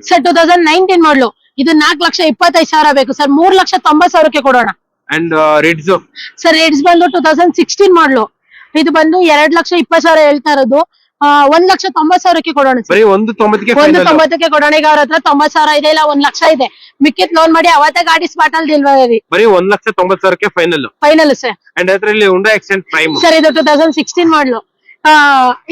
Sir two thousand nineteen model ಇದು ನಾಲ್ಕು ಲಕ್ಷ ಇಪ್ಪತ್ತೈದು ಸಾವಿರ ಬೇಕು. ಸರ್ ಮೂರ್ ಲಕ್ಷ ತೊಂಬತ್ ಸಾವಿರಕ್ಕೆ ಕೊಡೋಣ. ಅಂಡ್ ರಿಡ್ಸ್ ಸರ್ ರೆಡ್ಸ್ ಬಂದು ಟೂ ತೌಸಂಡ್ ಸಿಕ್ಸ್ಟೀನ್ ಮಾಡ್ಲು ಇದು ಬಂದು ಎರಡ್ ಲಕ್ಷ ಇಪ್ಪತ್ತು ಸಾವಿರ ಹೇಳ್ತಾ ಇರೋದು. ಆ, ಒಂದ್ ಲಕ್ಷ ತೊಂಬತ್ ಸಾವಿರಕ್ಕೆ ಕೊಡೋಣ ಸರ್. ಬರೀ ಒಂದು ತೊಂಬತ್ತಕ್ಕೆ ಒಂದು final. ತೊಂಬತ್ತಕ್ಕೆ ಕೊಡೋಣ. ಈಗ ಅವ್ರ ಹತ್ರ ತೊಂಬತ್ ಸಾವಿರ ಇದೆ ಇಲ್ಲ ಒಂದ್ ಲಕ್ಷ ಇದೆ. ಮಿಕ್ಕಿತ್ ಲೋನ್ ಮಾಡಿ ಅವತ್ತೇ ಗಾಡಿ ಸ್ಪಾಟ್ ಅಲ್ಲಿ ಡೆಲಿವರಿ ಬರೀ ಒಂದ್ ಲಕ್ಷ ತೊಂಬತ್ ಸಾವಿರಕ್ಕೆ ಫೈನಲ್ ಫೈನಲ್ ಸರ್ ಅಂಡ್ ಅದ್ರಲ್ಲಿ ಉಂಡಾ ಎಕ್ಸೆಂಟ್ ಪ್ರೈಮ್ ಸರ್ ಇದು ಟೂ ತೌಸಂಡ್ ಸಿಕ್ಸ್ಟೀನ್ ಮಾಡ್ಲು ಆ,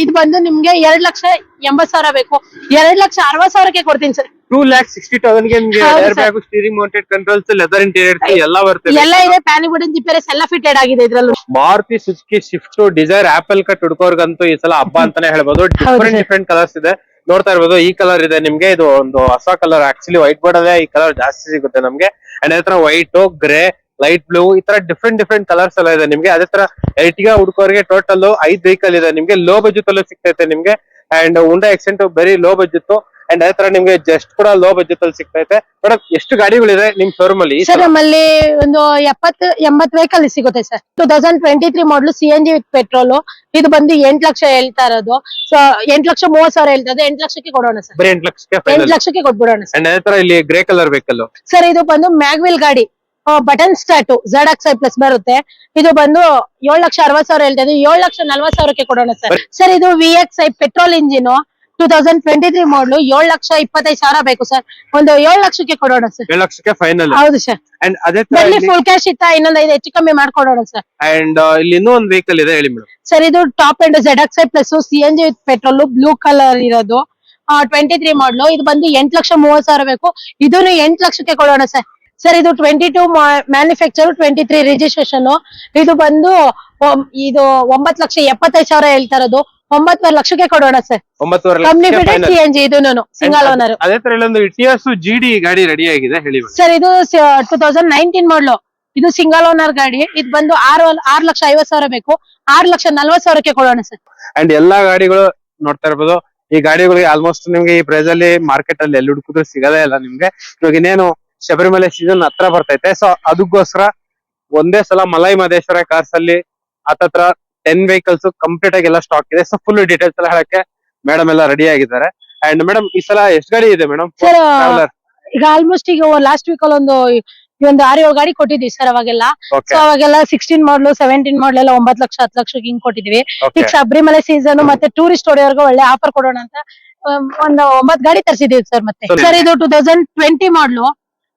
ಇದು ಬಂದು ನಿಮ್ಗೆ ಎರಡ್ ಲಕ್ಷ ಎಂಬತ್ ಸಾವಿರ ಬೇಕು. ಎರಡ್ ಲಕ್ಷ ಅರವತ್ ಸಾವಿರಕ್ಕೆ ಕೊಡ್ತೀನಿ ಸರ್. ಟೂ ಲ್ಯಾಕ್ ಸಿಕ್ಸ್ಟಿ ತೌಸಂಡ್ಗೆ ನಿಮ್ಗೆ ಹೌದು air sir. Bag steering mounted controls leather interiors ಎಲ್ಲ ಬರ್ತದೆ. ಎಲ್ಲ ಇದೆ ಪ್ಯಾನಿ ಜಿಪೇರಸ್ ಎಲ್ಲ ಫಿಟೆಡ್ ಆಗಿದೆ ಇದ್ರಲ್ಲೂ. Maruti Suzuki Swift Dzire apple cut ಹುಡ್ಕೋರ್ಗಂತೂ ಈ ಸಲ ಹಬ್ಬ ಅಂತಾನೆ ಹೇಳ್ಬೋದು. ಡಿಫ್ರೆಂಟ್. ಡಿಫ್ರೆಂಟ್ ಕಲರ್ಸ್ ಇದೆ. ನೋಡ್ತಾ ಇರ್ಬೋದು ಈ ಕಲರ್ ಇದೆ ನಿಮ್ಗೆ. ಇದು ಒಂದು ಹೊಸ ಕಲರ್ ಆಕ್ಚುಲಿ ವೈಟ್ ಬೋರ್ಡ್ ಅಲ್ಲೇ ಈ ಕಲರ್ ಜಾಸ್ತಿ ಸಿಗುತ್ತೆ ನಮ್ಗೆ. ಅಂಡ್ ಅದ್ರ ವೈಟ್ ಗ್ರೇ ಲೈಟ್ ಬ್ಲೂ ಈ ತರ ಡಿಫ್ರೆಂಟ್ ಡಿಫ್ರೆಂಟ್ ಕಲರ್ಸ್ ಎಲ್ಲ ಇದೆ ನಿಮ್ಗೆ. ಅದೇ ತರ ಎರ್ಟಿಗಾ ಹುಡುಕೋರಿಗೆ ಟೋಟಲ್ ಐದ್ ವೆಹಿಕಲ್ ಇದೆ. ನಿಮ್ಗೆ ಲೋ ಬಜೆಟ್ ಅಲ್ಲೂ ಸಿಗ್ತೈತೆ ನಿಮ್ಗೆ. ಅಂಡ್ ಉಂಡಾ ಎಕ್ಸೆಂಟ್ ಬರೀ ಲೋ ಬಜೆಟ್ ಅಂಡ್ ಅದೇ ತರ ನಿಮ್ಗೆ ಜಸ್ಟ್ ಕೂಡ ಲೋ ಬಜೆಟ್ ಅಲ್ಲಿ ಸಿಗ್ತೈತೆ. ಮೇಡಮ್ ಎಷ್ಟು ಗಾಡಿಗಳಿದೆ ನಿಮ್ ಶೋರೂಮ್ ಅಲ್ಲಿ ಸರ್? ನಮ್ಮಲ್ಲಿ ಒಂದು ಎಪ್ಪತ್ತು ಎಂಬತ್ ವೆಹಿಕಲ್ ಸಿಗುತ್ತೆ sir two thousand twenty three model C N G with petrol ಇದು ಬಂದು ಎಂಟ್ ಲಕ್ಷ ಹೇಳ್ತಾ ಇರೋದು. ಸೊ ಎಂಟ್ ಲಕ್ಷ ಮೂವತ್ ಸಾವಿರ ಹೇಳ್ತಾ ಇದೆ ಎಂಟ್ ಲಕ್ಷಕ್ಕೆ ಕೊಡೋಣ ಸರ್ ಬರೀ ಎಂಟ್ ಲಕ್ಷಕ್ಕೆ ಎಂಟ್ ಲಕ್ಷಕ್ಕೆ ಕೊಟ್ಬಿಡೋಣ ಸರ್ ಅಂಡ್ ಅದೇ ತರ ಇಲ್ಲಿ ಗ್ರೇ ಕಲರ್ ವೆಹಿಕಲ್ ಸರ್ ಇದು ಬಂದು ಮ್ಯಾಗ್ವಿಲ್ ಗಾಡಿ. Button start Z X I plus ಬರುತ್ತೆ. ಇದು ಬಂದು ಏಳು ಲಕ್ಷ ಅರವತ್ ಸಾವಿರ ಹೇಳ್ತಾ ಇದ್ದೀವಿ ಏಳು ಲಕ್ಷ ನಲ್ವತ್ ಸಾವಿರಕ್ಕೆ ಕೊಡೋಣ ಸರ್. ಸರ್ ಇದು V X I petrol engine two thousand twenty three model ಏಳು ಲಕ್ಷ ಇಪ್ಪತ್ತೈದು ಸಾವಿರ ಬೇಕು ಸರ್. ಒಂದು ಏಳು ಲಕ್ಷಕ್ಕೆ ಕೊಡೋಣ ಸರ್. ಏಳು ಲಕ್ಷಕ್ಕೆ ಫೈನಲ್ ಹೌದು ಸರ್. ಅಂಡ್ ಅದೇ ಫುಲ್ ಕ್ಯಾಶ್ ಇತ್ತ ಇನ್ನೊಂದು ಐದು ಹೆಚ್ಚು ಕಮ್ಮಿ ಮಾಡ್ಕೊಡೋಣ ಸರ್. ಅಂಡ್ ಇಲ್ಲಿ ಇನ್ನೂ ಒಂದು ವೆಹಿಕಲ್ ಇದೆ ಹೇಳಿ ಮೇಡಮ್ ಸರ್ ಇದು top and Z X I plus C N G with petrol blue colour ಇರೋದು. ಟ್ವೆಂಟಿ ತ್ರೀ ಮಾಡಲು ಇದು ಬಂದು ಎಂಟ್ ಲಕ್ಷ ಮೂವತ್ ಸಾವಿರ ಬೇಕು. ಇದನ್ನು ಎಂಟ್ ಲಕ್ಷಕ್ಕೆ ಕೊಡೋಣ ಸರ್. ಸರ್ ಇದು twenty two manufacture twenty three registration ಇದು ಬಂದು ಇದು ಒಂಬತ್ ಲಕ್ಷ ಎಪ್ಪತ್ತೈದು ಸಾವಿರ ಹೇಳ್ತಾ ಇರೋದು. ಒಂಬತ್ತುವರೆ ಲಕ್ಷಕ್ಕೆ ಕೊಡೋಣ sir company. C N G ಇದನ್ನು ಸಿಂಗಲ್ ಓನರ್ ಅದೇ ತರ ಇಲ್ಲೊಂದು ಇಟಿಎಸ್ ಜಿ ಗಾಡಿ ರೆಡಿ ಆಗಿದೆ ಹೇಳಿ ಸರ್ ಇದು ಟೂ ತೌಸಂಡ್ ನೈನ್ಟೀನ್ ಮಾಡಲು ಇದು ಸಿಂಗಲ್ ಓನರ್ ಗಾಡಿ. ಇದು ಬಂದು ಆರು ಆರು ಲಕ್ಷ ಐವತ್ ಸಾವಿರ ಬೇಕು. ಆರು ಲಕ್ಷ ನಲ್ವತ್ ಸಾವಿರಕ್ಕೆ ಕೊಡೋಣ ಸರ್ ಅಂಡ್ ಎಲ್ಲಾ ಗಾಡಿಗಳು ನೋಡ್ತಾ ಇರ್ಬೋದು. ಈ ಗಾಡಿಗಳಿಗೆ ಆಲ್ಮೋಸ್ಟ್ ನಿಮ್ಗೆ ಈ ಪ್ರೈಸ್ ಅಲ್ಲಿ ಮಾರ್ಕೆಟ್ ಅಲ್ಲಿ ಎಲ್ಲಿ ಹುಡುಕಿದ್ರು ಸಿಗದೇ ಇಲ್ಲ ನಿಮ್ಗೆ. ಇವಾಗ ಇನ್ನೇನು ಶಬರಿಮಲೆ ಸೀಸನ್ ಹತ್ರ ಬರ್ತೈತೆ. ಸೊ ಅದಕ್ಕೋಸ್ಕರ ಒಂದೇ ಸಲ ಮಲೈ ಮಹದೇಶ್ವರ ಕಾರ್ಸ್ ಅಲ್ಲಿ ಹತ್ತತ್ರ ಟೆನ್ ವೆಹಿಕಲ್ಸ್ ಕಂಪ್ಲೀಟ್ ಆಗಿ ಎಲ್ಲ ಸ್ಟಾಕ್ ಇದೆ. ಸೊ ಫುಲ್ ಡೀಟೇಲ್ಸ್ ಎಲ್ಲ ಹೇಳಕ್ಕೆ ಮೇಡಮ್ ಎಲ್ಲ ರೆಡಿ ಆಗಿದ್ದಾರೆ. ಅಂಡ್ ಮೇಡಮ್ ಈ ಸಲ ಎಷ್ಟು ಗಾಡಿ ಇದೆ ಮೇಡಮ್ ಸರ್ ಈಗ ಆಲ್ಮೋಸ್ಟ್ ಈಗ ಲಾಸ್ಟ್ ವೀಕ್ ಅಲ್ಲಿ ಒಂದು ಒಂದು ಆರು ಏಳು ಗಾಡಿ ಕೊಟ್ಟಿದ್ವಿ ಸರ್ ಅವಾಗೆಲ್ಲ. ಸೊ ಅವಾಗೆಲ್ಲ ಸಿಕ್ಸ್ಟೀನ್ ಮಾಡ್ಲು ಸೆವೆಂಟೀನ್ ಮಾಡ್ಲು ಎಲ್ಲ ಒಂಬತ್ತು ಲಕ್ಷ ಹತ್ತು ಲಕ್ಷಕ್ಕೆ ಹಿಂಗ್ ಕೊಟ್ಟಿದ್ವಿ ಈಗ ಶಬರಿಮಲೆ ಸೀಸನ್ ಮತ್ತೆ ಟೂರಿಸ್ಟ್ ಹೊಡೆಯೋರ್ಗೆ ಒಳ್ಳೆ ಆಫರ್ ಕೊಡೋಣ ಅಂತ ಒಂದು ಒಂಬತ್ ಗಾಡಿ ತರಿಸಿದೀವಿ ಸರ್ ಮತ್ತೆ. ಸರ್ ಇದು ಟೂ ತೌಸಂಡ್ ಟ್ವೆಂಟಿ ಮಾಡ್ಲು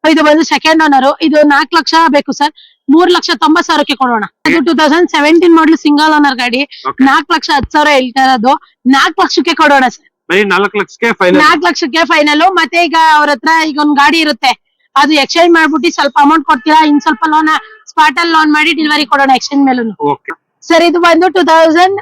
ಇದು ಬಂದು ಸೆಕೆಂಡ್ ಓನರ್ ಇದು ನಾಲ್ಕು ಲಕ್ಷ ಬೇಕು ಸರ್ ಮೂರ್ ಲಕ್ಷ ತೊಂಬತ್ ಸಾವಿರಕ್ಕೆ ಕೊಡೋಣ. ಅದು two thousand seventeen model single owner ಗಾಡಿ. ನಾಲ್ಕ್ ಲಕ್ಷ ಹತ್ತು ಸಾವಿರ ಹೇಳ್ತಾ ಇರೋದು ನಾಲ್ಕು ಲಕ್ಷಕ್ಕೆ ಕೊಡೋಣ ಸರ್ ನಾಲ್ಕ್ ನಾಲ್ಕು ಲಕ್ಷಕ್ಕೆ ಫೈನಲ್ ನಾಲ್ಕು ಲಕ್ಷಕ್ಕೆ ಫೈನಲ್ ಮತ್ತೆ ಈಗ ಅವ್ರ ಹತ್ರ ಈಗ ಒಂದ್ ಗಾಡಿ ಇರುತ್ತೆ. ಅದು ಎಕ್ಸ್ಚೇಂಜ್ ಮಾಡ್ಬಿಟ್ಟು ಸ್ವಲ್ಪ ಅಮೌಂಟ್ ಕೊಡ್ತೀರಾ? ಇನ್ ಸ್ವಲ್ಪ ಲೋನ್ ಸ್ಪಾಟ್ ಅಲ್ಲಿ ಲೋನ್ ಮಾಡಿ ಡೆಲಿವರಿ ಕೊಡೋಣ ಎಕ್ಸ್ಚೇಂಜ್ ಮೇಲೂ ಸರ್ ಇದು ಬಂದು two thousand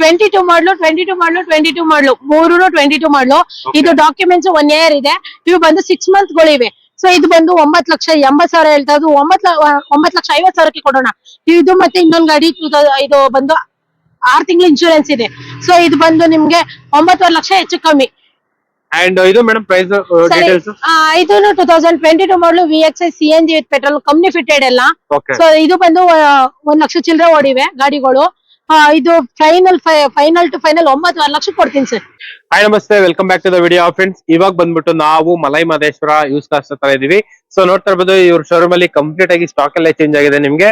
twenty two model twenty two model twenty two model ಮೂರು ಟ್ವೆಂಟಿ ಟೂ ಮಾಡ್ಲು ಇದು ಡಾಕ್ಯುಮೆಂಟ್ಸ್ ಒನ್ ಇಯರ್ ಇದೆ. ಇವು ಬಂದು ಸಿಕ್ಸ್ ಮಂತ್ ಗಳಿವೆ. ಸೊ ಇದು ಬಂದು ಒಂಬತ್ ಲಕ್ಷ ಎಂಬತ್ ಸಾವಿರ ಹೇಳ್ತಾ ಇದ್ದು ಒಂಬತ್ ಒಂಬತ್ ಲಕ್ಷ ಐವತ್ ಸಾವಿರಕ್ಕೆ ಕೊಡೋಣ. ಇದು ಮತ್ತೆ ಇನ್ನೊಂದು ಗಾಡಿ ಇದು ಬಂದು ಆರ್ ತಿಂಗಳ ಇನ್ಶೂರೆನ್ಸ್ ಇದೆ. ಸೊ ಇದು ಬಂದು ನಿಮ್ಗೆ ಒಂಬತ್ತುವರೆ ಲಕ್ಷ ಹೆಚ್ಚು ಕಮ್ಮಿ. ಅಂಡ್ ಇದು ಮೇಡಮ್ ಪ್ರೈಸ್ ಸರಿ ಡೀಟೇಲ್ಸ್ ಇದು two thousand twenty two model V X I C N G with petrol company fitted ಎಲ್ಲ. ಸೊ ಇದು ಬಂದು ಒಂದ್ ಲಕ್ಷ ಚಿಲ್ಲರೆ ಓಡಿವೆ ಗಾಡಿಗಳು. ಇದು ಫೈನಲ್ ಫೈನಲ್ ಟು ಫೈನಲ್ ಒಂಬತ್ತುವರೆ ಲಕ್ಷ ಕೊಡ್ತೀನಿ ಸರ್ ಹಾಯ್ ನಮಸ್ತೆ welcome back to the video friends ಇವಾಗ ಬಂದ್ಬಿಟ್ಟು ನಾವು ಮಲೈ ಮಹದೇಶ್ವರ ಯೂಸ್ ಕ್ಲಾಸ್ ಹತ್ರ ಇದೀವಿ ಸೊ ನೋಡ್ತಾ ಇರ್ಬೋದು ಇವ್ರ ಶೋರೂಮ್ ಅಲ್ಲಿ ಕಂಪ್ಲೀಟ್ ಆಗಿ ಸ್ಟಾಕ್ ಎಲ್ಲ ಚೇಂಜ್ ಆಗಿದೆ ನಿಮ್ಗೆ.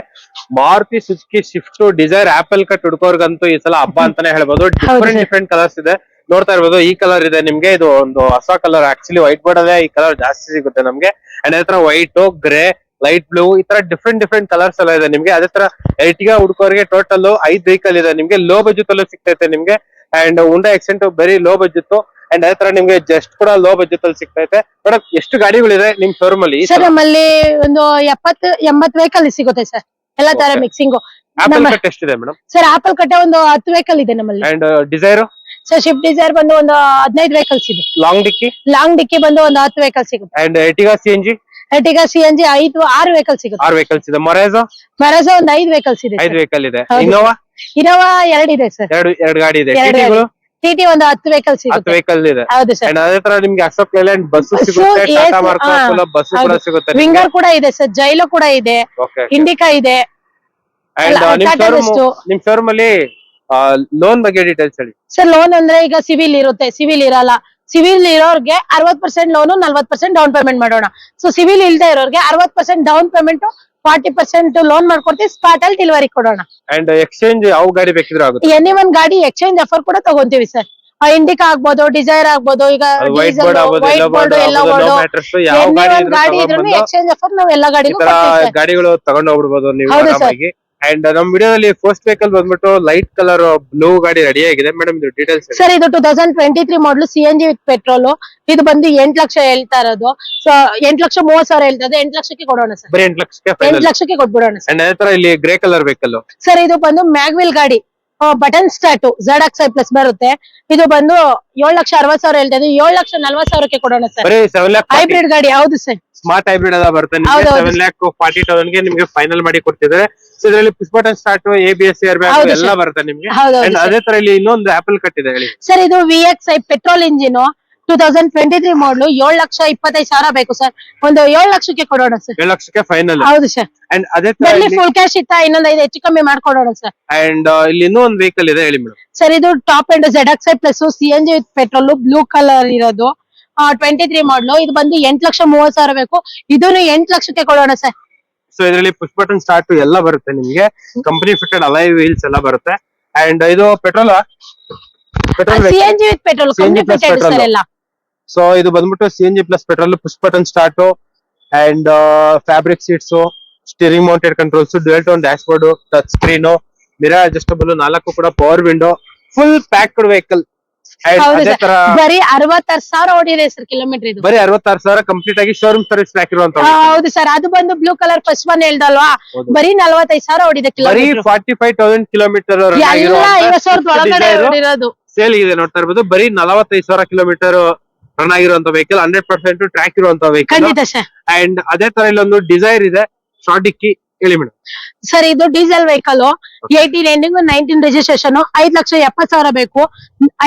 Maruti Suzuki Swift Dzire apple cut ಹುಡ್ಕೋರ್ಗಂತೂ ಈ ಸಲ ಹಬ್ಬ ಅಂತಾನೆ ಹೇಳ್ಬೋದು. ಡಿಫ್ರೆಂಟ್. ಡಿಫ್ರೆಂಟ್ ಕಲರ್ಸ್ ಇದೆ. ನೋಡ್ತಾ ಇರ್ಬೋದು ಈ ಕಲರ್ ಇದೆ ನಿಮ್ಗೆ. ಇದು ಒಂದು ಹೊಸ ಕಲರ್ ಆಕ್ಚುಲಿ ವೈಟ್ ಬೋರ್ಡ್ ಅಲ್ಲೇ ಈ ಕಲರ್ ಜಾಸ್ತಿ ಸಿಗುತ್ತೆ ನಮ್ಗೆ. ಅಂಡ್ ಅದ್ರ ವೈಟ್ ಗ್ರೇ ಲೈಟ್ ಬ್ಲೂ ಈ ತರ ಡಿಫ್ರೆಂಟ್ ಡಿಫ್ರೆಂಟ್ ಕಲರ್ಸ್ ಎಲ್ಲ ಇದೆ ನಿಮ್ಗೆ. ಅದೇ ತರ ಎರ್ಟಿಗ ಹುಡುಕೋರಿಗೆ ಟೋಟಲ್ ಐದ್ ವೆಹಿಕಲ್ ಇದೆ. ನಿಮ್ಗೆ ಲೋ ಬಜೆಟ್ ಅಲ್ಲೂ ಸಿಗ್ತೈತೆ ನಿಮ್ಗೆ. ಅಂಡ್ ಉಂಡಾ ಎಕ್ಸೆಂಟ್ ಬರೀ ಲೋ ಬಜೆಟ್ ಅಂಡ್ ಅದೇ ತರ ನಿಮ್ಗೆ ಜಸ್ಟ್ ಕೂಡ ಲೋ ಬಜೆಟ್ ಅಲ್ಲಿ ಸಿಗ್ತೈತೆ. ಮೇಡಮ್ ಎಷ್ಟು ಗಾಡಿಗಳಿದೆ ನಿಮ್ ಶೋರೂಮ್ ಅಲ್ಲಿ? ಸರ್ ನಮ್ಮಲ್ಲಿ ಒಂದು ಎಪ್ಪತ್ತು ಎಂಬತ್ ವೆಹಿಕಲ್ ಸಿಗುತ್ತೆ ಸರ್ ಎಲ್ಲಾ ತರ. ಮಿಕ್ಸಿಂಗ್ ಆಪಲ್ ಕಟ್ ಎಷ್ಟಿದೆ ಮೇಡಮ್? ಸರ್ ಆಪಲ್ ಕಟ್ಟೆ ಒಂದು ಹತ್ತು ವೆಹಿಕಲ್ ಇದೆ ನಮ್ಮಲ್ಲಿ. And Dzire sir Swift Dzire ಬಂದು ಒಂದು ಹದಿನೈದು ವೆಹಿಕಲ್ಸ್ ಇದೆ. ಲಾಂಗ್ ಡಿಕ್ಕಿ ಲಾಂಗ್ ಡಿಕ್ಕಿ ಬಂದು ಒಂದು ಹತ್ತು ವೆಹಿಕಲ್ ಸಿಗುತ್ತೆ. And Ertiga C N G Ertiga C N G ಐದು ಆರು ವೆಹಿಕಲ್ ಸಿಗುತ್ತೆ. ಆರ್ ವೆಹಿಕಲ್ಸ್ ಇದೆ ಮೊರೇಜೋ ಮರಸ ಒಂದ್ ಐದು ವೆಹಿಕಲ್ಸ್ ಇದೆ ಐದು ವೆಹಿಕಲ್ ಇದೆ. ಇನೋವಾ ಇನ್ನೋವಾ ಇನೋವಾ ಇದೆ ಸರ್ ಎರಡು ಎರಡು ಗಾಡಿ ಇದೆ. ಎರಡು ಟಿಟಿ ಒಂದು ಹತ್ತು ವೆಹಿಕಲ್ ಹತ್ತು ಸಿಗುತ್ತೆ ವೆಹಿಕಲ್ ಇದೆ. ಹೌದು ಸರ್ ಅಂಡ್ ಅದೇ ತರ ನಿಮ್ಗೆ ಅಶೋಕ್ ಲೇಲ್ಯಾಂಡ್ ಬಸ್ Bus, ಸಿಗುತ್ತೆ yes, ಟಾಟಾ ಮಾರ್ಕ್ ಹಾ, ಬಸ್ ಕೂಡ ಹೌದು. ಸಿಗುತ್ತೆ ವಿಂಗರ್ ಕೂಡ ಇದೆ ಸರ್ ಜೈಲು ಕೂಡ ಇದೆ. ಓಕೆ ಇಂಡಿಕಾ ಇದೆ. ಅಂಡ್ ಅಲ್ಲ, ನಿಮ್ Tata ಶೋರೂಮ್ Nexto. ನಿಮ್ ಶೋರೂಮ್ ಅಲ್ಲಿ ಲೋನ್ ಬಗ್ಗೆ ಡೀಟೇಲ್ಸ್ ಹೇಳಿ. ಸರ್ ಲೋನ್ ಅಂದ್ರೆ ಈಗ ಸಿವಿಲ್ ಇರುತ್ತೆ. ಸಿವಿಲ್ ಇರಲ್ಲ. ಸಿವಿಲ್ ಇರೋರ್ಗೆ ಅರವತ್ ಪರ್ಸೆಂಟ್ ಲೋನು ನಲ್ವತ್ ಪರ್ಸೆಂಟ್ ಡೌನ್ ಪೇಮೆಂಟ್ ಮಾಡೋಣ. ಸೊ ಸಿವಿಲ್ ಇಲ್ದೇ ಇರೋರ್ಗೆ ಅರವತ್ percent down payment forty percent loan ಮಾಡ್ಕೊಡ್ತೀವಿ ಸ್ಪಾಟ್ ಅಲ್ಲಿ ಡೆಲಿವರಿ ಕೊಡೋಣ. ಅಂಡ್ ಎಕ್ಸ್ಚೇಂಜ್ ಯಾವ ಗಾಡಿ ಬೇಕಿದ್ರೆ ಆಗುತ್ತೆ. ಎನಿ ಒನ್ ಗಾಡಿ ಎಕ್ಸ್ಚೇಂಜ್ ಆಫರ್ ಕೂಡ ತಗೊಂತೀವಿ ಸರ್ ಇಂಡಿಕಾ ಆಗ್ಬೋದು ಡಿಸೈರ್ ಆಗ್ಬೋದು ಈಗ ವೈಟ್ ಬೋರ್ಡ್ ಆಗ್ಬೋದು ಎಲ್ಲೋ ಬೋರ್ಡ್ ಎಲ್ಲೋ ಗಾಡಿ ಇದ್ರು ಎಕ್ಸ್ಚೇಂಜ್ ಆಫರ್ ನಾವು ಎಲ್ಲಾ ಗಾಡಿಗೂ ಗಾಡಿಗಳು ತಗೊಂಡು ಹೋಗ್ಬಿಡ್ಬೋದು ನೀವು ಹೌದು. ಆರಾಮಾಗಿ. ಅಂಡ್ ನಮ್ ವಿಡಿಯೋದಲ್ಲಿ ಫಸ್ಟ್ ವೆಹಿಕಲ್ ಬಂದ್ಬಿಟ್ಟು ಲೈಟ್ ಕಲರ್ ಬ್ಲೂ ಗಾಡಿ ರೆಡಿ ಆಗಿದೆ. ಮೇಡಮ್ ಇದು ಡೀಟೇಲ್ಸ್ ಸರ್ ಇದು two thousand twenty three model C N G with petrol ಇದು ಬಂದು ಎಂಟ್ ಲಕ್ಷ ಹೇಳ್ತಾ ಇರೋದು. ಸೊ ಎಂಟ್ ಲಕ್ಷ ಮೂವತ್ ಸಾವಿರ ಹೇಳ್ತಾ ಇದೆ ಎಂಟ್ ಲಕ್ಷಕ್ಕೆ ಕೊಡೋಣ ಸರ್ ಬರೀ ಎಂಟು ಲಕ್ಷಕ್ಕೆ ಎಂಟ್ ಫೈನಲ್ ಲಕ್ಷಕ್ಕೆ ಕೊಟ್ಬಿಡೋಣ ಸರ್ ಅಂಡ್ ಅದೇ ತರ ಇಲ್ಲಿ ಗ್ರೇ ಕಲರ್ ವೆಹಿಕಲ್ ಸರ್ ಇದು ಬಂದು ಮ್ಯಾಗ್ವಿಲ್ ಗಾಡಿ. Button start Z X I plus ಬರುತ್ತೆ. ಇದು ಬಂದು ಏಳು ಲಕ್ಷ ಅರವತ್ ಸಾವಿರ ಹೇಳ್ತಾ ಇದೆ ಏಳು ಲಕ್ಷ ನಲ್ವತ್ ಸಾವಿರಕ್ಕೆ ಕೊಡೋಣ ಸರ್ ಬರೀ ಸೆವೆನ್ ಲ್ಯಾಕ್ ಹೈಬ್ರಿಡ್ ಗಾಡಿ. ಹೌದು ಸರ್ ಸ್ಮಾರ್ಟ್ ಹೈಬ್ರಿಡ್ ಎಲ್ಲ ಬರುತ್ತೆ. ನಿಮಗೆ. ಸೆವೆನ್ ಲ್ಯಾಕ್ ಫಾರ್ಟಿ ತೌಸಂಡ್ಗೆ ನಿಮಗೆ ಫೈನಲ್ ಮಾಡಿ ಕೊಡ್ತಿದ್ದಾರೆ. ಸೊ ಇದರಲ್ಲಿ push button start A B S air bag ಹೌದು ಎಲ್ಲ sir. ಬರುತ್ತೆ ನಿಮಗೆ. ಅದೇ ತರ ಇಲ್ಲಿ ಇನ್ನೊಂದು ಆಪಲ್ ಕಟ್ಟಿದೆ ಹೇಳಿ. ಸರ್ ಇದು V X I petrol engine two thousand twenty three model ಏಳು ಲಕ್ಷ ಇಪ್ಪತ್ತೈದು ಸಾವಿರ ಬೇಕು ಸರ್ ಒಂದು ಏಳು ಲಕ್ಷಕ್ಕೆ ಕೊಡೋಣ ಸರ್ ಏಳು ಲಕ್ಷಕ್ಕೆ ಫೈನಲ್ ಹೌದು ಸರ್ ಅಂಡ್ ಅದೇ ತರ ಇಲ್ಲಿ ಫುಲ್ ಕ್ಯಾಶ್ ಇತ್ತ? ಇನ್ನೊಂದ್ ಐದು ಹೆಚ್ಚು ಕಮ್ಮಿ ಮಾಡ್ಕೊಡೋಣ ಸರ್ ಅಂಡ್ ಇಲ್ಲಿ ಇನ್ನೂ ಒಂದು ವೆಹಿಕಲ್ ಇದೆ ಹೇಳಿ ಮೇಡಮ್. ಸರ್ ಇದು top and Z X I plus C N G with petrol blue colour ಇರೋದು. ಟ್ವೆಂಟಿ ತ್ರೀ ಮಾಡಲು ಇದು ಬಂದು ಎಂಟ್ ಲಕ್ಷ ಮೂವತ್ ಸಾವಿರ ಬೇಕು. ಇದನ್ನು ಎಂಟ್ ಲಕ್ಷಕ್ಕೆ ಕೊಡೋಣ ಸರ್. ಸೊ ಇದರಲ್ಲಿ ಪುಷ್ ಬಟನ್ ಸ್ಟಾರ್ಟ್ ಎಲ್ಲ ಬರುತ್ತೆ ನಿಮ್ಗೆ. ಕಂಪನಿ ಫಿಟೆಡ್ ಅಲೈ ವೀಲ್ಸ್ ಎಲ್ಲ ಬರುತ್ತೆ. ಅಂಡ್ ಇದು petrol petrol C N G with petrol CNG plus sir ಎಲ್ಲ. ಸೊ ಇದು ಬಂದ್ಬಿಟ್ಟು C N G plus petrol push button start and fabric seats steering mounted controls dual tone dashboard touch screen mirror adjustable ನಾಲ್ಕು ಕೂಡ power window full packed vehicle ಅದೇ ತರ ಬರೀ ಅರವತ್ತಾರು ಸಾವಿರ ಓಡಿದೆ ಸರ್ ಕಿಲೋಮೀಟರ್ ಇದು. ಬರೀ ಅರವತ್ತಾರು ಸಾವಿರ ಕಂಪ್ಲೀಟ್ ಆಗಿ ಶೋರೂಮ್ ಸರ್ವಿಸ್ ಹಾಕಿರುವಂತ ಆ, ಹೌದು ಸರ್ ಅದು ಬಂದು ಬ್ಲೂ ಕಲರ್ ಫಸ್ಟ್ ಒನ್ ಹೇಳ್ದಲ್ವಾ. ಬರೀ ನಲ್ವತ್ತೈದು ಸಾವಿರ ಓಡಿದೆ ಬರೀ kilometre forty five thousand kilometre ಎಲ್ಲ ಐವತ್ ಸಾವಿರದ ಒಳಗಡೆ ಓಡಿರೋದು. ಸೇಲ್ ಇದೆ ನೋಡ್ತಾ ಇರ್ಬೋದು. ಬರೀ ನಲವತ್ತೈದು ಸಾವಿರ ಕಿಲೋಮೀಟರ್ ರನ್ ಆಗಿರುವಂತ ವೆಹಿಕಲ್ ಹಂಡ್ರೆಡ್ ಪರ್ಸೆಂಟ್ ಟ್ರ್ಯಾಕ್ ಇರುವಂತ ವೆಹಿಕಲ್ ಖಂಡಿತ ಸರ್ ಅಂಡ್ ಅದೇ ತರ ಇಲ್ಲೊಂದು ಡಿಸೈರ್ ಇದೆ. ಶಾರ್ಟ್ ಡಿಕ್ಕಿ ಹೇಳಿ ಮೇಡಮ್. ಸರ್ ಇದು diesel vehicle eighteen ending nineteen registration ಐದ್ ಲಕ್ಷ ಎಪ್ಪತ್ ಸಾವಿರ ಬೇಕು.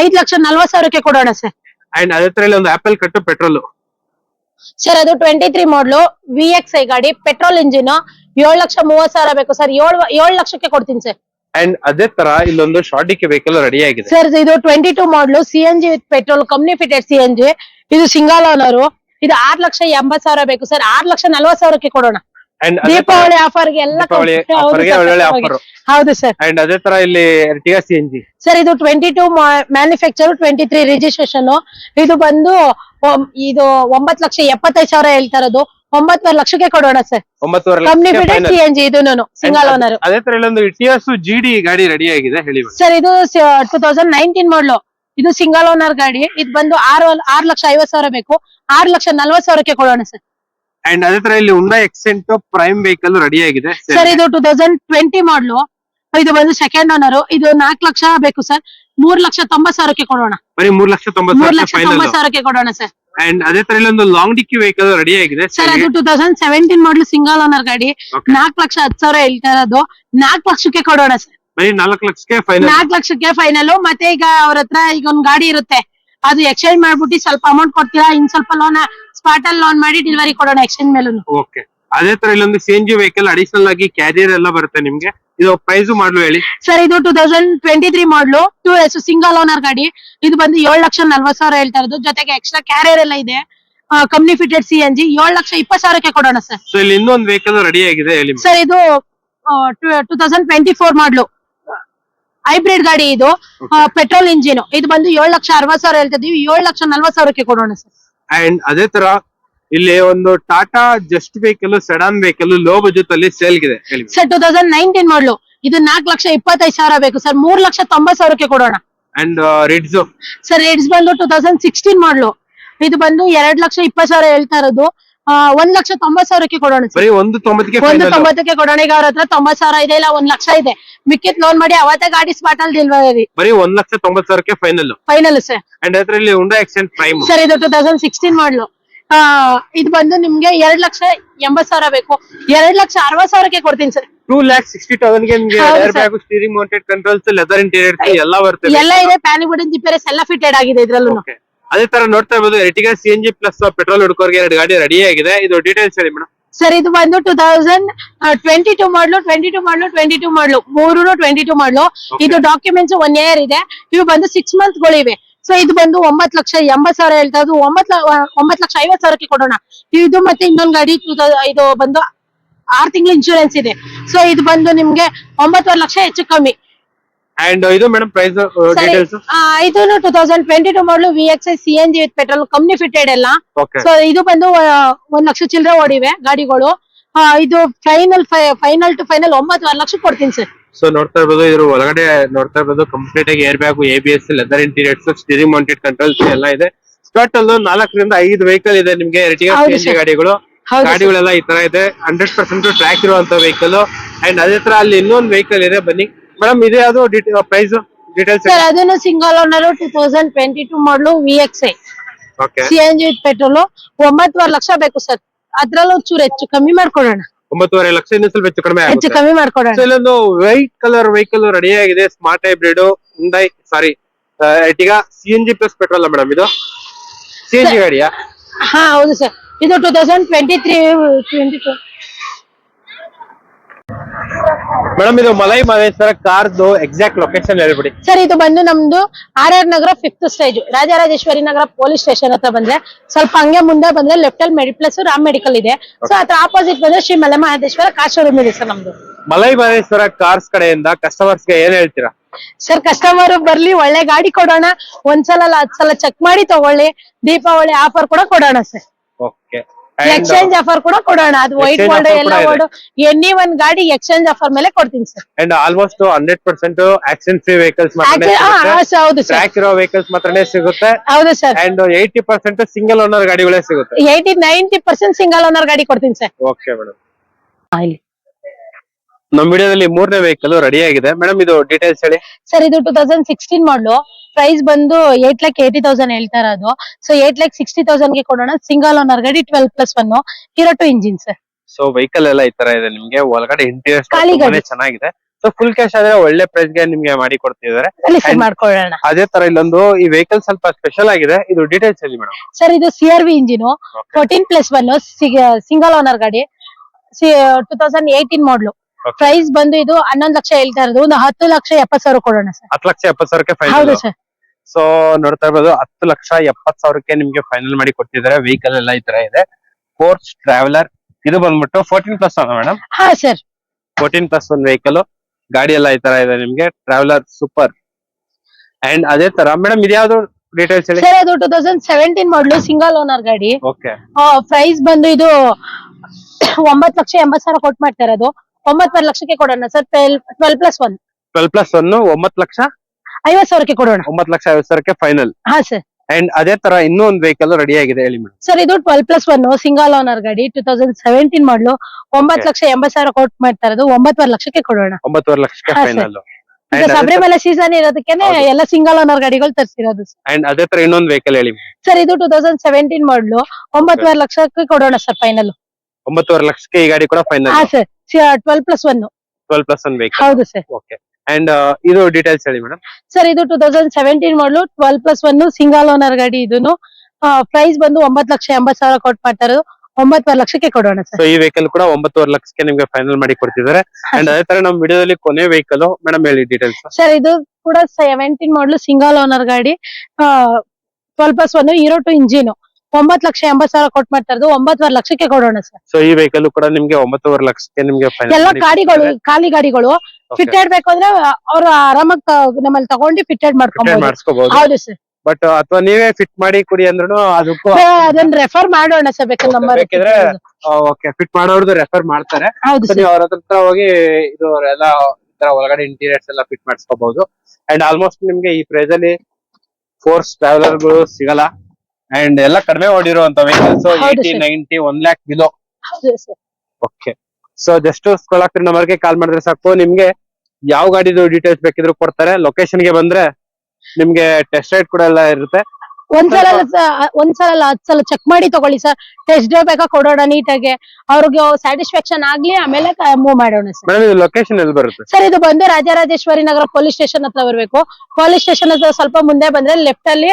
ಐದ್ ಲಕ್ಷ ನಲ್ವತ್ ಸಾವಿರಕ್ಕೆ ಕೊಡೋಣ ಸರ್. ಅಂಡ್ ಅದೇ ತರ ಒಂದು ಆಪಲ್ ಕಟ್ಟು ಪೆಟ್ರೋಲ್ ಸರ್ ಅದು twenty three model V X I ಗಾಡಿ ಪೆಟ್ರೋಲ್ ಇಂಜಿನ್ ಏಳು ಲಕ್ಷ ಮೂವತ್ ಸಾವಿರ ಬೇಕು ಸರ್. ಏಳು ಏಳ್ ಲಕ್ಷಕ್ಕೆ ಕೊಡ್ತೀನಿ ಸರ್. ಅಂಡ್ ಅದೇ ತರ ಇಲ್ಲೊಂದು ಶಾರ್ಟ್ ಡಿಕ್ಕಿ ವೆಹಿಕಲ್ ರೆಡಿ ಆಗಿದೆ. ಸರ್ ಇದು twenty two model C N G with petrol company fitted C N G ಇದು ಸಿಂಗಲ್ ಓನರ್ ಇದು ಆರ್ ಲಕ್ಷ ಎಂಬತ್ ಸಾವಿರ ಬೇಕು ಸರ್. ಆರ್ ಲಕ್ಷ ನಲ್ವತ್ ಸಾವಿರಕ್ಕೆ ಕೊಡೋಣ. ದೀಪಾವಳಿ ಆಫರ್ಗೆ ಎಲ್ಲ ದೀಪಾವಳಿ ಒಳ್ಳೊಳ್ಳೆ ಆಫರ್ ಹೌದು ಸರ್. ಅಂಡ್ ಅದೇ ತರ ಇಲ್ಲಿ ಟಿಯಾ ಸಿ ಎನ್ ಜಿ ಸರ್ ಇದು twenty two manufacture twenty three registration ಇದು ಬಂದು ಇದು ಒಂಬತ್ ಲಕ್ಷ ಎಪ್ಪತ್ತೈದು ಸಾವಿರ ಹೇಳ್ತಾ ಇರೋದು. ಒಂಬತ್ತುವರೆ ಲಕ್ಷಕ್ಕೆ ಕೊಡೋಣ ಸರ್. ಒಂಬತ್ತುವರೆ company final. C N G ಇದು ಸಿಂಗಲ್ ಓನರ್ ಅದೇ ತರ ಇಲ್ಲೊಂದು ಇಟಿಯಾಸ್ ಜಿ ಡಿ ಗಾಡಿ ರೆಡಿ ಆಗಿದೆ ಹೇಳಿ ಸರ್ ಇದು ಟೂ ತೌಸಂಡ್ ನೈನ್ಟೀನ್ ಮಾಡಲು ಇದು ಸಿಂಗಲ್ ಓನರ್ ಗಾಡಿ. ಇದು ಬಂದು ಆರು ಆರ್ ಲಕ್ಷ ಐವತ್ ಸಾವಿರ ಬೇಕು. ಆರು ಲಕ್ಷ ನಲ್ವತ್ ಸಾವಿರಕ್ಕೆ ಕೊಡೋಣ ಸರ್. ಅಂಡ್ ಅದೇ ತರ ಇಲ್ಲಿ Hyundai Xcent prime vehicle ready ಆಗಿದೆ. ಸರ್ ಇದು ಟೂ ತೌಸಂಡ್ ಟ್ವೆಂಟಿ ಮಾಡಲು ಇದು ಬಂದು ಸೆಕೆಂಡ್ ಓನರ್ ಇದು ನಾಲ್ಕು ಲಕ್ಷ ಬೇಕು ಸರ್ ಮೂರ್ ಲಕ್ಷ ತೊಂಬತ್ ಸಾವಿರಕ್ಕೆ ಕೊಡೋಣ. ಬರೀ ಮೂರ್ ಲಕ್ಷ ತೊಂಬತ್ತು ಮೂರ್ ಲಕ್ಷ ತೊಂಬತ್ ಸಾವಿರಕ್ಕೆ ಕೊಡೋಣ ಸರ್ ಅಂಡ್ ಅದೇ ತರ ಇಲ್ಲೊಂದು ಲಾಂಗ್ ಡಿಕ್ಕಿ ವೆಹಿಕಲ್ ರೆಡಿ ಆಗಿದೆ. ಸರ್ ಅದು two thousand seventeen model single owner ಗಾಡಿ. ನಾಲ್ಕು ಲಕ್ಷ ಹತ್ತು ಸಾವಿರ ಹೇಳ್ತಾ ಇರೋದು. ನಾಲ್ಕು ಲಕ್ಷಕ್ಕೆ ಕೊಡೋಣ ಸರ್ ಬರೀ ನಾಲ್ಕು ಲಕ್ಷಕ್ಕೆ ಫೈನಲ್ ನಾಲ್ಕು ಲಕ್ಷಕ್ಕೆ ಫೈನಲ್ ಮತ್ತೆ ಈಗ ಅವ್ರ ಹತ್ರ ಈಗ ಒಂದ್ ಗಾಡಿ ಇರುತ್ತೆ. ಅದು ಎಕ್ಸ್ಚೇಂಜ್ ಮಾಡ್ಬಿಟ್ಟು ಸ್ವಲ್ಪ ಅಮೌಂಟ್ ಕೊಡ್ತೀರಾ? ಇನ್ ಸ್ವಲ್ಪ ಲೋನ್ ಸ್ಪಾಟ್ ಅಲ್ಲಿ ಲೋನ್ ಮಾಡಿ ಡೆಲಿವರಿ ಕೊಡೋಣ ಎಕ್ಸ್ಚೇಂಜ್ ಮೇಲೂ ಓಕೆ ಅದೇ ತರ ಇಲ್ಲೊಂದು C N G vehicle additional ಆಗಿ ಕ್ಯಾರಿಯರ್ ಎಲ್ಲ ಬರುತ್ತೆ ನಿಮ್ಗೆ. ಇದು ಪ್ರೈಸ್ ಮಾಡ್ಲು ಹೇಳಿ. ಸರ್ ಇದು two thousand twenty three model. Two S single owner ಗಾಡಿ. ಇದು ಬಂದು ಏಳು ಲಕ್ಷ ನಲ್ವತ್ ಸಾವಿರ ಹೇಳ್ತಾ ಇರೋದು. ಜೊತೆಗೆ ಎಕ್ಸ್ಟ್ರಾ ಕ್ಯಾರಿಯರ್ ಎಲ್ಲ ಇದೆ. Company fitted C N G ಏಳು ಲಕ್ಷ ಇಪ್ಪತ್ ಸಾವಿರಕ್ಕೆ ಕೊಡೋಣ ಸರ್ ಸೊ ಇಲ್ಲಿ ಇನ್ನೊಂದು ವೆಹಿಕಲ್ ರೆಡಿ ಆಗಿದೆ ಹೇಳಿ ಸರ್ ಇದು two thousand twenty four model. Hybrid ಗಾಡಿ ಇದು. ಪೆಟ್ರೋಲ್ ಇಂಜಿನ್ ಇದು ಬಂದು ಏಳು ಲಕ್ಷ ಅರವತ್ ಸಾವಿರ ಹೇಳ್ತಾ ಇದೀವಿ. ಏಳು ಲಕ್ಷ ನಲ್ವತ್ ಸಾವಿರಕ್ಕೆ ಕೊಡೋಣ ಸರ್ ಅಂಡ್ ಅದೇ ತರ ಇಲ್ಲಿ ಒಂದು Tata Zest vehicle sedan vehicle low budget ಅಲ್ಲಿ ಸೇಲ್ ಇದೆ ಹೇಳಿ sir two thousand nineteen model ಇದು ನಾಲ್ಕು ಲಕ್ಷ ಇಪ್ಪತ್ತೈದು ಸಾವಿರ ಬೇಕು. ಸರ್ ಮೂರ್ ಲಕ್ಷ ತೊಂಬತ್ ಸಾವಿರಕ್ಕೆ ಕೊಡೋಣ. ಅಂಡ್ ರಿಡ್ಸ್ ಸರ್ ರೇಟ್ಸ್ ಬಂದು ಟೂ ತೌಸಂಡ್ ಸಿಕ್ಸ್ಟೀನ್ ಮಾಡಲು ಇದು ಬಂದು ಎರಡ್ ಲಕ್ಷ ಇಪ್ಪತ್ತು ಸಾವಿರ ಹೇಳ್ತಾ ಇರೋದು. ಒಂದ್ ಲಕ್ಷ ತೊಂಬತ್ ಸಾವಿರಕ್ಕೆ ಕೊಡೋಣ ಸರ್. ಬರೀ ಒಂದು ಫೈನಲ್ ತೊಂಬತ್ತಕ್ಕೆ ಕೊಡೋಣ. ಈಗ ಅವ್ರ ಹತ್ರ ತೊಂಬತ್ ಸಾವಿರ ಇದೆ ಇಲ್ಲ ಒಂದ್ ಲಕ್ಷ ಇದೆ. ಮಿಕ್ಕಿತ್ ಲೋನ್ ಮಾಡಿ ಅವತ್ತೇ ಗಾಡಿ ಸ್ಪಾಟ್ ಅಲ್ಲಿ ಡೆಲಿವರಿ ಬರೀ ಒಂದ್ ಲಕ್ಷ ತೊಂಬತ್ ಸಾವಿರಕ್ಕೆ final final sir. And Hyundai Xcent prime sir ಇದು ಟೂ ತೌಸಂಡ್ ಸಿಕ್ಸ್ಟೀನ್ ಮಾಡ್ಲು ಆ ಇದು ಬಂದು ನಿಮ್ಗೆ ಎರಡ್ ಲಕ್ಷ ಎಂಬತ್ ಸಾವಿರ ಬೇಕು. ಎರಡ್ ಲಕ್ಷ ಅರವತ್ ಸಾವಿರಕ್ಕೆ ಕೊಡ್ತೀನಿ ಸರ್. ಟೂ ಲ್ಯಾಕ್ ಸಿಕ್ಸ್ಟಿ ತೌಸಂಡ್ಗೆ ನಿಮ್ಗೆ ಹೌದು air sir. Bag steering mounted controls leather interior ಎಲ್ಲ ಬರ್ತದೆ. ಎಲ್ಲ ಇದೆ ಪ್ಯಾನಿ ಬುಡನ್ ಜಿಪೇರೆಸ್ ಎಲ್ಲ ಫಿಟೆಡ್ ಆಗಿದೆ ಇದ್ರಲ್ಲೂ Okay. ಅದೇ ತರ ನೋಡ್ತಾ ಇರ್ಬೋದು Ertiga C N G plus petrol ಹುಡುಕೋರ್ಗೆ ಎರಡು ಗಾಡಿ ರೆಡಿ ಆಗಿದೆ. ಇದು ಡೀಟೇಲ್ಸ್ ಹೇಳಿ ಮೇಡಮ್. ಸರ್ ಇದು ಬಂದು two thousand twenty two model twenty two model twenty two model ಮೂರು ಟ್ವೆಂಟಿ ಟೂ ಮಾಡ್ಲು ಇದು ಡಾಕ್ಯುಮೆಂಟ್ಸ್ ಒನ್ ಇಯರ್ ಇದೆ. ಇವು ಬಂದು ಸಿಕ್ಸ್ ಮಂತ್ ಗಳಿವೆ ಸೊ ಇದು ಬಂದು ಒಂಬತ್ ಲಕ್ಷ ಎಂಬತ್ ಸಾವಿರ ಹೇಳ್ತಾ ಇರೋದು. ಒಂಬತ್ ಒಂಬತ್ ಲಕ್ಷ ಐವತ್ ಸಾವಿರಕ್ಕೆ ಕೊಡೋಣ. ಇದು ಮತ್ತೆ ಇನ್ನೊಂದು ಗಾಡಿ ಇದು ಬಂದು ಆರ್ ತಿಂಗಳ ಇನ್ಶೂರೆನ್ಸ್ ಇದೆ. ಸೊ ಇದು ಬಂದು ನಿಮ್ಗೆ ಒಂಬತ್ತುವರೆ ಲಕ್ಷ ಹೆಚ್ಚು ಕಮ್ಮಿ. ಅಂಡ್ ಇದು ಮೇಡಮ್ ಪ್ರೈಸ್ ಡೀಟೇಲ್ಸ್ ಇದು two thousand twenty two model V X I C N G with petrol company fitted ಎಲ್ಲ. ಸೊ ಇದು ಬಂದು ಒಂದ್ ಲಕ್ಷ ಚಿಲ್ಲರೆ ಓಡಿವೆ ಗಾಡಿಗಳು. ಇದು ಫೈನಲ್ ಫೈನಲ್ ಟು ಫೈನಲ್ ಒಂಬತ್ತುವರೆ ಲಕ್ಷ ಕೊಡ್ತೀನಿ ಸರ್ ಸೊ ನೋಡ್ತಾ ಇರ್ಬೋದು ಇದ್ರ ಒಳಗಡೆ ನೋಡ್ತಾ ಇರ್ಬೋದು ಕಂಪ್ಲೀಟ್ ಆಗಿ air bag A B S leather interiors steering mounted controls ಎಲ್ಲ ಇದೆ. ಟೋಟಲ್ ನಾಲ್ಕರಿಂದ ಐದು ವೆಹಿಕಲ್ ಇದೆ ನಿಮ್ಗೆ ಎರಟಿಗೆ ಗಾಡಿಗಳು. ಗಾಡಿಗಳೆಲ್ಲ ಈ ತರ ಇದೆ. ಹಂಡ್ರೆಡ್ ಪರ್ಸೆಂಟ್ ಟ್ರ್ಯಾಕ್ ಇರುವಂತ ವೆಹಿಕಲ್ ಅಂಡ್ ಅದೇ ತರ ಅಲ್ಲಿ ಇನ್ನೊಂದು ವೆಹಿಕಲ್ ಇದೆ ಬನ್ನಿ. ಮೇಡಮ್ ಇದೆ ಅದು ಪ್ರೈಸ್ ಡೀಟೇಲ್ಸ್ ಸರ್ ಅದನ್ನು single owner two thousand twenty two model V X I okay C N G petrol ಒಂಬತ್ತುವರೆ ಲಕ್ಷ ಬೇಕು ಸರ್ ಅದ್ರಲ್ಲೂ ಒಂಚೂರು ಹೆಚ್ಚು ಕಮ್ಮಿ ಮಾಡ್ಕೊಡೋಣ. ಒಂಬತ್ತುವರೆ ಲಕ್ಷ ಇನ್ನೊಂದ್ ಸ್ವಲ್ಪ ಹೆಚ್ಚು ಕಡಿಮೆ ಹೆಚ್ಚು ಆಗುತ್ತೆ ಕಮ್ಮಿ ಮಾಡ್ಕೊಡೋಣ. ಸೊ ಇಲ್ಲೊಂದು ವೈಟ್ ಕಲರ್ ವೆಹಿಕಲ್ ರೆಡಿ ಆಗಿದೆ ಸ್ಮಾರ್ಟ್ ಹೈಬ್ರಿಡ್ ಹುಂಡೈ ಸಾರಿ ಈಗ C N G plus petrol madam ಇದು? ಸಿ ಎನ್ ಜಿ ಗಾಡಿಯಾ? ಹಾ ಹೌದು ಸರ್ ಇದು two thousand twenty three twenty two madam ಇದು ಮಲೈ ಮಹೇಶ್ವರ ಕಾರ್ದು ಎಕ್ಸಾಕ್ಟ್ ಲೊಕೇಶನ್ ಹೇಳ್ಬಿಡಿ. ಸರ್ ಇದು ಬಂದು ನಮ್ದು R R Nagar fifth stage Rajarajeshwari Nagar police station ಹತ್ರ ಬಂದ್ರೆ ಸ್ವಲ್ಪ ಹಂಗೆ ಮುಂದೆ ಬಂದ್ರೆ ಲೆಫ್ಟ್ ಅಲ್ಲಿ ಮೆಡಿಪ್ಲಸ್ ರಾಮ್ ಮೆಡಿಕಲ್ ಇದೆ. ಸೊ ಅದ್ರ ಆಪೋಸಿಟ್ ಬಂದ್ರೆ ಶ್ರೀ ಮಲೆ ಮಹದೇಶ್ವರ ಕಾರ್ ಶೋರೂಮ್ ಇದೆ ಸರ್ ನಮ್ದು. ಮಲೈ ಮಹೇಶ್ವರ ಕಾರ್ಸ್ ಕಡೆಯಿಂದ ಕಸ್ಟಮರ್ಸ್ಗೆ ಏನ್ ಹೇಳ್ತೀರಾ? ಸರ್ ಕಸ್ಟಮರ್ ಬರ್ಲಿ ಒಳ್ಳೆ ಗಾಡಿ ಕೊಡೋಣ. ಒಂದ್ಸಲ ಅಲ್ಲ ಹತ್ ಸಲ ಚೆಕ್ ಮಾಡಿ ತಗೊಳ್ಳಿ. ದೀಪಾವಳಿ ಆಫರ್ ಕೂಡ ಕೊಡೋಣ ಸರ್. ಓಕೆ ಎಕ್ಸ್ಚೇಂಜ್ ಆಫರ್ ಕೂಡ ಕೊಡೋಣ. ಅದು ವೈಟ್ ಬೋರ್ಡ್ ಎಲ್ಲ. ಬೋರ್ಡ್ ಎನಿ ಒನ್ ಗಾಡಿ ಎಕ್ಸ್ಚೇಂಜ್ ಆಫರ್ ಮೇಲೆ ಕೊಡ್ತೀನಿ sir and almost hundred percent accident free vehicles ಹೌದು ಸರ್ ಟ್ರ್ಯಾಕ್ ಇರೋ ವೆಹಿಕಲ್ಸ್ ಮಾತ್ರನೇ ಸಿಗುತ್ತೆ. ಹೌದು sir and eighty percent single owner ಗಾಡಿಗಳೇ ಸಿಗುತ್ತೆ. Eighty ninety percent single owner ಗಾಡಿ ಕೊಡ್ತೀನಿ ಸರ್ ಓಕೆ ಮೇಡಮ್ ನಮ್ಮ ವಿಡಿಯೋದಲ್ಲಿ ಮೂರನೇ ವೆಹಿಕಲ್ ರೆಡಿ ಆಗಿದೆ. ಮೇಡಮ್ ಇದು ಡೀಟೇಲ್ಸ್ ಹೇಳಿ. ಸರ್ ಇದು two thousand sixteen model price ಬಂದು ಏಟ್ ಲ್ಯಾಕ್ ಏಯ್ಟಿ ತೌಸಂಡ್ ಹೇಳ್ತಾ ಇರೋದು. ಸೊ ಏಟ್ ಲ್ಯಾಕ್ ಸಿಕ್ಸ್ಟಿ ತೌಸಂಡ್ಗೆ ಕೊಡೋಣ. ಸಿಂಗಲ್ ಓನರ್ ಗಾಡಿ ಟ್ವೆಲ್ ಪ್ಲಸ್ ಒನ್ ಹೀರೋ ಟು ಇಂಜಿನ್ ಸರ್ ಸೊ ವೆಹಿಕಲ್ ಎಲ್ಲ ಈ ತರ ಇದೆ. ನಿಮ್ಗೆ ಒಳಗಡೆ ಇಂಟೀರಿಯರ್ ಖಾಲಿ ಗಾಡಿ. ಚೆನ್ನಾಗಿದೆ. ಸೊ ಫುಲ್ ಕ್ಯಾಶ್ ಆದ್ರೆ ಒಳ್ಳೆ ಪ್ರೈಸ್ಗೆ ನಿಮ್ಗೆ ಮಾಡಿ ಕೊಡ್ತಿದ್ದಾರೆ. And- ಮಾಡ್ಕೊಳ್ಳೋಣ. ಅದೇ ತರ ಇಲ್ಲೊಂದು ಈ ವೆಹಿಕಲ್ ಸ್ವಲ್ಪ ಸ್ಪೆಷಲ್ ಆಗಿದೆ. ಇದು ಡೀಟೇಲ್ಸ್ ಹೇಳಿ ಮೇಡಮ್ ಸರ್ ಇದು C R V engine fourteen plus one single owner ಗಾಡಿ. Two thousand eighteen model. Price ಬಂದು ಇದು ಹನ್ನೊಂದು ಲಕ್ಷ ಹೇಳ್ತಾ ಇರೋದು. ಒಂದು ಹತ್ತು ಲಕ್ಷ ಎಪ್ಪತ್ತು ಸಾವಿರ ಕೊಡೋಣ ಸರ್. ಹತ್ತು ಲಕ್ಷ ಎಪ್ಪತ್ ಸಾವಿರಕ್ಕೆ ಹೌದು ಫೈನಲ್ ಸರ್. ಸೊ ನೋಡ್ತಾ ಇರ್ಬೋದು ಹತ್ತು ಲಕ್ಷ ಎಪ್ಪತ್ ಸಾವಿರಕ್ಕೆ ನಿಮ್ಗೆ ಫೈನಲ್ ಮಾಡಿ ಕೊಟ್ಟಿದ್ದಾರೆ. ವೆಹಿಕಲ್ ಎಲ್ಲ ಈ ತರ ಇದೆ. ಫೋರ್ಸ್ ಟ್ರಾವೆಲರ್ ಇದು ಬಂದ್ಬಿಟ್ಟು ಫೋರ್ಟೀನ್ ಪ್ಲಸ್ ಅಲ್ಲ ಮೇಡಮ್ ಹಾ sir. Fourteen plus one vehicle ಗಾಡಿ ಎಲ್ಲ ಈ ತರ ಇದೆ ನಿಮ್ಗೆ. ಟ್ರಾವೆಲರ್ ಸೂಪರ್ ಅಂಡ್ ಅದೇ ತರ ಮೇಡಮ್ ಇದ್ಯಾವ್ದು ಡೀಟೇಲ್ಸ್ ಹೇಳಿ? ಸರ್ ಅದು two thousand seventeen model single owner ಗಾಡಿ. ಓಕೆ ಪ್ರೈಸ್ ಬಂದು ಇದು ಒಂಬತ್ತು ಲಕ್ಷ ಎಂಬತ್ ಸಾವಿರ ಕೊಟ್ಟು ಮಾಡ್ತಾ ಇರೋದು. ಒಂಬತ್ತುವರೆ ಲಕ್ಷಕ್ಕೆ ಕೊಡೋಣ sir twelve plus one twelve plus one ಒಂಬತ್ತು ಲಕ್ಷ? ಐವತ್ ಸಾವಿರಕ್ಕೆ ಕೊಡೋಣ. ಒಂಬತ್ತು ಲಕ್ಷ ಐವತ್ತು ಸಾವಿರಕ್ಕೆ ಫೈನಲ್ ಹಾ ಸರ್ ಅಂಡ್ ಅದೇ ತರ ಇನ್ನೂ ಒಂದು ವೆಹಿಕಲ್ ರೆಡಿ ಆಗಿದೆ ಹೇಳಿ ಮೇಡಮ್ ಸರ್ ಇದು twelve plus one single owner ಗಾಡಿ ಟೂ ತೌಸಂಡ್ ಸೆವೆಂಟೀನ್ ಮಾಡ್ಲು ಒಂಬತ್ತು ಲಕ್ಷ ಎಂಬತ್ ಸಾವಿರ ಕೊಟ್ಟು ಮಾಡ್ತಾ ಇರೋದು. ಒಂಬತ್ತುವರೆ ಲಕ್ಷಕ್ಕೆ ಕೊಡೋಣ. ಒಂಬತ್ತುವರೆ ಲಕ್ಷಕ್ಕೆ ಹಾ, sir. ಫೈನಲ್ ಈಗ ಶಬರಿಮಲೆ ಸೀಸನ್ ಇರೋದಕ್ಕೆ ಹೌದು. ಎಲ್ಲ ಸಿಂಗಲ್ ಓನರ್ ಗಾಡಿಗಳು ತರಿಸಿರೋದು ಅಂಡ್ ಅದೇ ತರ ಇನ್ನೊಂದು ವೆಹಿಕಲ್ ಹೇಳಿ ಸರ್ ಇದು ಟೂ ತೌಸಂಡ್ ಸೆವೆಂಟೀನ್ ಮಾಡ್ಲು ಒಂಬತ್ತುವರೆ ಲಕ್ಷಕ್ಕೆ ಕೊಡೋಣ ಸರ್ ಫೈನಲ್ ಒಂಬತ್ತುವರೆ ಲಕ್ಷಕ್ಕೆ ಈ ಗಾಡಿ ಕೂಡ final sir twelve plus one twelve plus one ಬೇಕು ಹೌದು ಸರ್ ಓಕೆ ಅಂಡ್ ಇದು ಡೀಟೇಲ್ಸ್ ಹೇಳಿ ಮೇಡಮ್ ಸರ್ ಇದು two thousand seventeen model twelve plus one single owner ಗಾಡಿ ಇದನ್ನು ಪ್ರೈಸ್ ಬಂದು ಒಂಬತ್ತು ಲಕ್ಷ ಎಂಬತ್ ಸಾವಿರ ಕೊಟ್ಟು ಮಾಡ್ತಾ ಇರೋದು ಒಂಬತ್ತುವರೆ ಲಕ್ಷಕ್ಕೆ ಕೊಡೋಣ ಸರ್ ಈ ವೆಹಿಕಲ್ ಕೂಡ ಒಂಬತ್ತುವರೆ ಲಕ್ಷಕ್ಕೆ ನಿಮ್ಗೆ ಫೈನಲ್ ಮಾಡಿ ಕೊಡ್ತಿದ್ದಾರೆ. ಅಂಡ್ ಅದೇ ತರ ನಮ್ಮ ವಿಡಿಯೋದಲ್ಲಿ ಕೊನೆ ವೆಹಿಕಲ್ ಮೇಡಮ್ ಹೇಳಿ ಡೀಟೇಲ್ಸ್ ಸರ್ ಇದು ಕೂಡ ಸೆವೆಂಟೀನ್ ಮಾಡಲು ಸಿಂಗಲ್ ಓನರ್ ಗಾಡಿ. ಟ್ವೆಲ್ ಪ್ಲಸ್ ಒನ್ ಇರೋ ಟು ಇಂಜಿನ್ ಒಂಬತ್ತು ಲಕ್ಷ ಎಂಬತ್ ಸಾವಿರ ಕೊಟ್ಟು ಮಾಡ್ತಾ ಇರೋದು ಒಂಬತ್ತುವರೆ ಲಕ್ಷಕ್ಕೆ ಕೊಡೋಣ ಸರ್. ಸೊ ಈ ವೆಹಿಕಲ್ ಕೂಡ ನಿಮ್ಗೆ ಒಂಬತ್ತುವರೆ ಲಕ್ಷಕ್ಕೆ ನಿಮ್ಗೆ ಎಲ್ಲ ಗಾಡಿಗಳು ಖಾಲಿ ಗಾಡಿಗಳು. ಫಿಟೆಡ್ ಬೇಕು ಅಂದ್ರೆ ಅವ್ರು ಆರಾಮಾಗಿ ತ- ನಮ್ಮಲ್ಲಿ ತಗೊಂಡು ಫಿಟೆಡ್ ಮಾಡ್ಕೊಬಹುದು ಮಾಡಿಸ್ಕೋಬಹುದು ಹೌದು ಸರ್. ಬಟ್ ಅಥವಾ ನೀವೇ ಫಿಟ್ ಮಾಡಿ ಕೊಡಿ ಅಂದ್ರೂ ಅದಕ್ಕೂ ಅದನ್ನ ರೆಫರ್ ಮಾಡೋಣ ಸರ್ ಬೇಕು Okay, ನಂಬರ್ ಬೇಕಿದ್ರೆ ಓಕೆ ಫಿಟ್ ಮಾಡೋರ್ದು ರೆಫರ್ ಮಾಡ್ತಾರೆ. ಹೌದು So ಸರ್. ನೀವು ಅವ್ರ ಹತ್ರ ಹೋಗಿ ಇದು ಎಲ್ಲ ಈ ತರ ಒಳಗಡೆ ಇಂಟೀರಿಯರ್ಸ್ ಎಲ್ಲ ಫಿಟ್ ಮಾಡಿಸ್ಕೋಬಹುದು ಅಂಡ್ ಆಲ್ಮೋಸ್ಟ್ ನಿಮ್ಗೆ ಈ ಪ್ರೈಸ್ ಅಲ್ಲಿ ಫೋರ್ಸ್ ಟ್ರಾವೆಲರ್ಗಳು ಸಿಗಲ್ಲ. ಅಂಡ್ ಎಲ್ಲ ಕಡಿಮೆ ಓಡಿರುವಂತ ವೆಹಿಕಲ್ಸ್ ಹೌದು eighty sir. Ninety one lakh below ಹೌದು sir okay so just scroll ಆಗ್ತಿರೋ ನಂಬರ್ಗೆ ಕಾಲ್ ಮಾಡಿದ್ರೆ ಸಾಕು. ನಿಮ್ಗೆ ಯಾವ ಗಾಡಿದು ಡೀಟೇಲ್ಸ್ ಬೇಕಿದ್ರು ಕೊಡ್ತಾರೆ. ಲೊಕೇಶನ್ಗೆ ಬಂದ್ರೆ ನಿಮ್ಗೆ ಟೆಸ್ಟ್ ರೈಡ್ ಕೂಡ ಎಲ್ಲ ಇರುತ್ತೆ. ಒಂದ್ಸಲ ಒಂದ್ಸಲ ಅಲ್ಲ ಹತ್ ಸಲ ಚೆಕ್ ಮಾಡಿ ತಗೊಳ್ಳಿ ಸರ್. ಟೆಸ್ಟ್ ಡ್ರೈವ್ ಬೇಕಾ ಕೊಡೋಣ ನೀಟಾಗಿ. ಅವ್ರಿಗೆ ಸ್ಯಾಟಿಸ್ಫ್ಯಾಕ್ಷನ್ ಆಗ್ಲಿ ಆಮೇಲೆ ಮೂವ್ ಮಾಡೋಣ ಸರ್. ಮೇಡಮ್ ಇದು ಲೊಕೇಶನ್ ಎಲ್ಲಿ ಬರುತ್ತೆ? ಸರ್ ಇದು ಬಂದು ರಾಜರಾಜೇಶ್ವರಿ ನಗರ ಪೊಲೀಸ್ ಸ್ಟೇಷನ್ ಹತ್ರ ಬರ್ಬೇಕು. ಪೊಲೀಸ್ ಸ್ಟೇಷನ್ ಹತ್ರ ಸ್ವಲ್ಪ ಮುಂದೆ ಬಂದ್ರೆ ಲೆಫ್ಟ್ ಅಲ್ಲಿ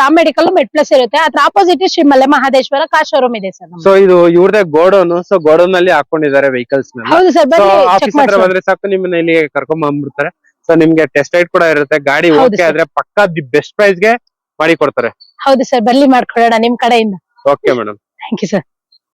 ರಾಮ್ ಮೆಡಿಕಲ್ ಮೆಡ್ ಪ್ಲಸ್ ಇರುತ್ತೆ. ಅದ್ರ opposite Shri Male Mahadeshwara car showroom ಇದೆ ಸರ್ ಸೊ ಇದು ಇವ್ರದೇ ಗೋಡೌನ್. ಸೊ ಗೋಡೌನ್ ಅಲ್ಲಿ ಹಾಕೊಂಡಿದ್ದಾರೆ ವೆಹಿಕಲ್ಸ್ ಹೌದು ಸರ್ ಬನ್ನಿ ಬಂದ್ರೆ ಸಾಕು ನಿಮ್ಮನ್ನ ಇಲ್ಲಿ ಕರ್ಕೊಂಡ್ ಬಂದ್ಬಿಡ್ತಾರೆ ಸೊ ನಿಮ್ಗೆ ಟೆಸ್ಟ್ ರೈಡ್ ಕೂಡ ಇರುತ್ತೆ. ಗಾಡಿ ಓಕೆ ಆದ್ರೆ ಪಕ್ಕಾ ದಿ ಬೆಸ್ಟ್ ಪ್ರೈಸ್ಗೆ ಮಾಡಿ ಕೊಡ್ತಾರೆ. ಹೌದು ಸರ್ ಬರ್ಲಿ ಮಾಡ್ಕೊಡೋಣ ನಿಮ್ ಕಡೆಯಿಂದ. Okay madam thank you sir